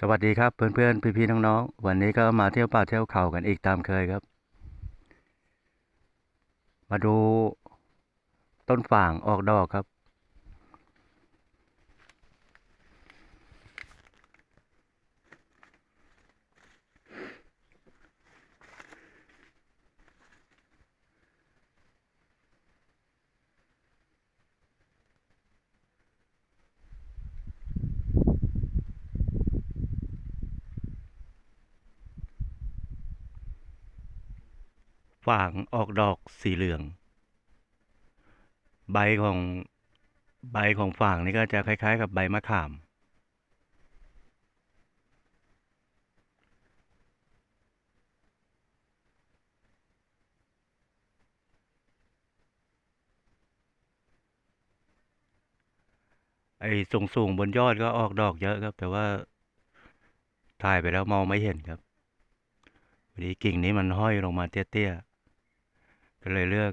สวัสดีครับเพื่อนๆพี่ๆน้องๆ วันนี้ก็มาเที่ยวป่าเที่ยวเขากันอีกตามเคยครับ มาดูต้นฝางออกดอกครับ ฝางออกดอกสีเหลือง ใบของใบของฝางนี่ก็จะคล้ายๆ กับใบมะขาม ไอ้สูงๆบนยอดก็ออกดอกเยอะครับ แต่ว่าถ่ายไปแล้วมองไม่เห็นครับพอดีกิ่งนี้มันห้อยลงมาเตี้ยๆ ก็เลยเลือก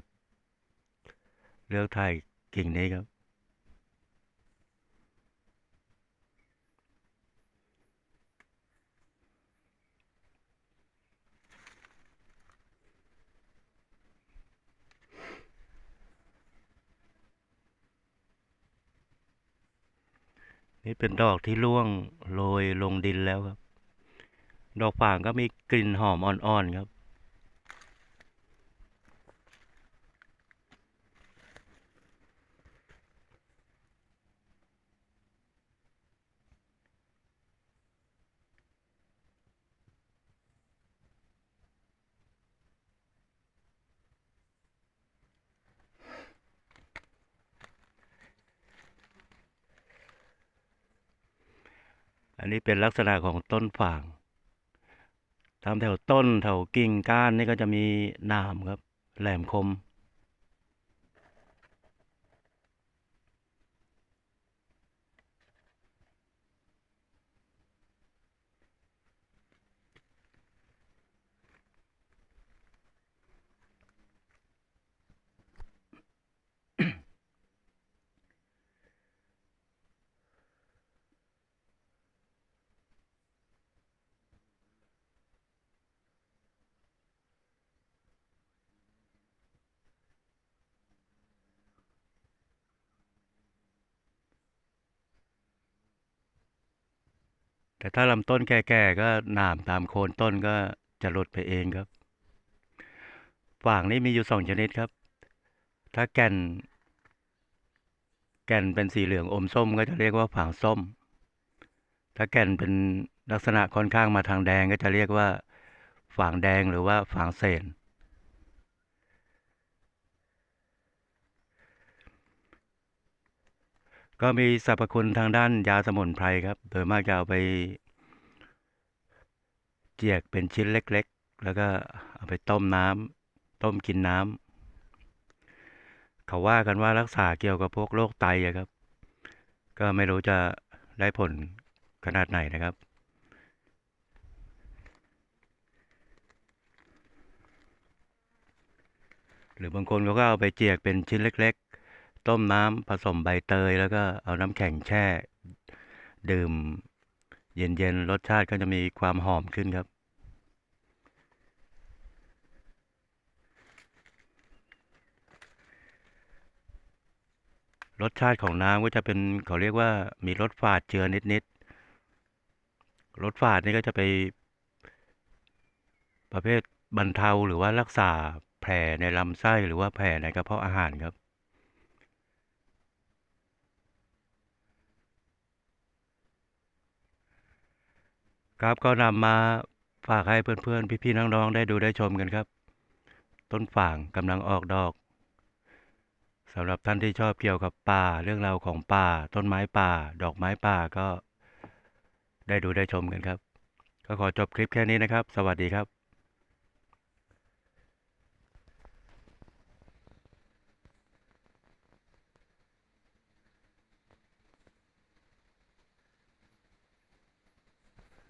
เลือกถ่ายกิ่งนี้ครับ นี่เป็นดอกที่ร่วงโรยลงดินแล้วครับ ดอกฝางก็มีกลิ่นหอมอ่อนๆครับ อันนี้เป็นลักษณะของต้นฝางตามแถวต้นแถวกิ่งก้านนี่ก็จะมีหนามครับ แหลมคม แต่ถ้าลำต้นแก่ๆก็หนามตามโคนต้นก็จะหลุดไปเองครับ ฝางนี่มีอยู่สองชนิดครับ ถ้าแก่น แก่นเป็นสีเหลืองอมส้มก็จะเรียกว่าฝางส้ม ถ้าแก่นเป็นลักษณะค่อนข้างมาทางแดงก็จะเรียกว่าฝางแดงหรือว่าฝางเสน ก็มีสรรพคุณทางด้านยาสมุนไพรครับ โดยมากจะเอาไป เจียกเป็นชิ้นเล็ก ๆ แล้วก็เอาไปต้มน้ำต้มกินน้ำเขาว่ากันว่ารักษาเกี่ยวกับพวกโรคไตอะครับ ก็ไม่รู้จะได้ผลขนาดไหนนะครับหรือบางคนเขาก็เอาไปเจียกเป็นชิ้นเล็กๆ ต้มน้ำผสมใบเตย แล้วก็เอาน้ำแข็งแช่ ดื่ม เย็นๆ รสชาติก็จะมีความหอมขึ้นครับ รสชาติของน้ำก็จะเป็นเขาเรียกว่ามีรสฝาดเจือนิดๆ รสฝาดนี่ก็จะไป ประเภทบรรเทาหรือว่ารักษาแผลในลำไส้หรือว่าแผลในกระเพาะอาหารครับ ครับก็นำมาฝากให้เพื่อนๆ พี่ๆน้องๆได้ดูได้ชมกันครับ ต้นฝางกำลังออกดอกสำหรับท่านที่ชอบเกี่ยวกับป่าเรื่องราวของป่า ต้นไม้ป่า ดอกไม้ป่าก็ได้ดูได้ชมกันครับ ก็ขอจบคลิปแค่นี้นะครับ สวัสดีครับ